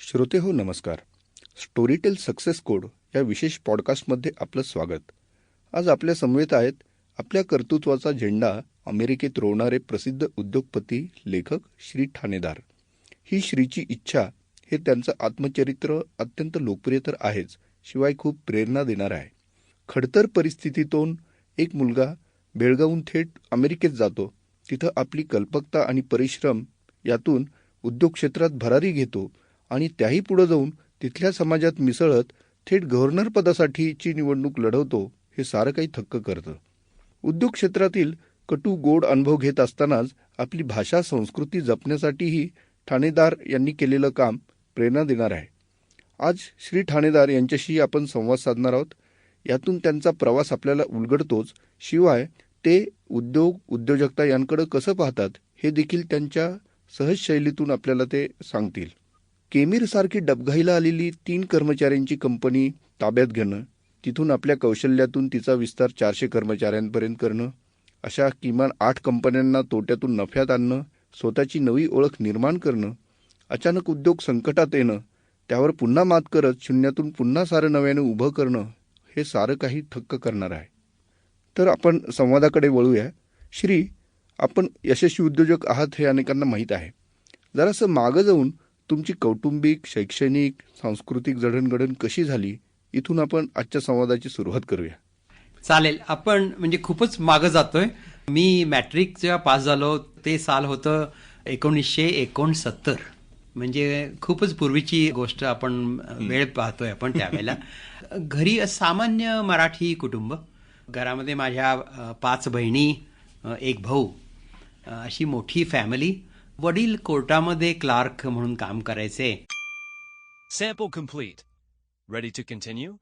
श्रोते हो नमस्कार. स्टोरीटेल सक्सेस कोड या विशेष पॉडकास्टमध्ये आपलं स्वागत. आज आपल्या समवेत आहेत आपल्या कर्तृत्वाचा झेंडा अमेरिकेत रोवणारे प्रसिद्ध उद्योगपती लेखक श्री ठाणेदार. ही श्रीची इच्छा हे त्यांचं आत्मचरित्र अत्यंत लोकप्रिय तर आहेच शिवाय खूप प्रेरणा देणार आहे. खडतर परिस्थितीतून एक मुलगा बेळगावून थेट अमेरिकेत जातो. तिथं आपली कल्पकता आणि परिश्रम यातून उद्योग क्षेत्रात भरारी घेतो. आणि त्याही पुढे जाऊन तिथल्या समाजात मिसळत थेट गव्हर्नर पदासाठीची निवडणूक लढवतो हे सारं काही थक्क करतं. उद्योग क्षेत्रातील कटू गोड अनुभव घेत असतानाच आपली भाषा संस्कृती जपण्यासाठीही ठाणेदार यांनी केलेलं काम प्रेरणा देणार आहे. आज श्री ठाणेदार यांच्याशी आपण संवाद साधणार आहोत. यातून त्यांचा प्रवास आपल्याला उलगडतोच. शिवाय ते उद्योग उद्योजकता यांकडे कसं पाहतात हे देखील त्यांच्या सहज शैलीतून आपल्याला ते सांगतील. केमीरसारखी डबघाईला आलेली तीन कर्मचाऱ्यांची कंपनी ताब्यात घेणं तिथून आपल्या कौशल्यातून तिचा विस्तार चारशे कर्मचाऱ्यांपर्यंत करणं अशा किमान आठ कंपन्यांना तोट्यातून नफ्यात आणणं स्वतःची नवी ओळख निर्माण करणं अचानक उद्योग संकटात येणं त्यावर पुन्हा मात करत शून्यातून पुन्हा सारं नव्याने उभं करणं हे सारं काही थक्क करणार आहे. तर आपण संवादाकडे वळूया. श्री आपण यशस्वी उद्योजक आहात हे अनेकांना माहीत आहे. जरासं मागं जाऊन तुमची कौटुंबिक शैक्षणिक सांस्कृतिक जडणघडण कशी झाली? इथून आपण आजच्या संवादाची सुरुवात करूया. चालेल. आपण म्हणजे खूपच मागं जातोय. मी मॅट्रिक जेव्हा पास झालो. ते साल होतं एकोणीसशे एकोणसत्तर. म्हणजे खूपच पूर्वीची गोष्ट आपण वेळ पाहतोय आपण त्यावेळेला. घरी सामान्य मराठी कुटुंब घरामध्ये माझ्या पाच बहिणी एक भाऊ अशी मोठी फॅमिली वडील कोर्टामध्ये क्लार्क म्हणून काम करायचे. सेपो कंप्लीट रेडी टू कंटिन्यू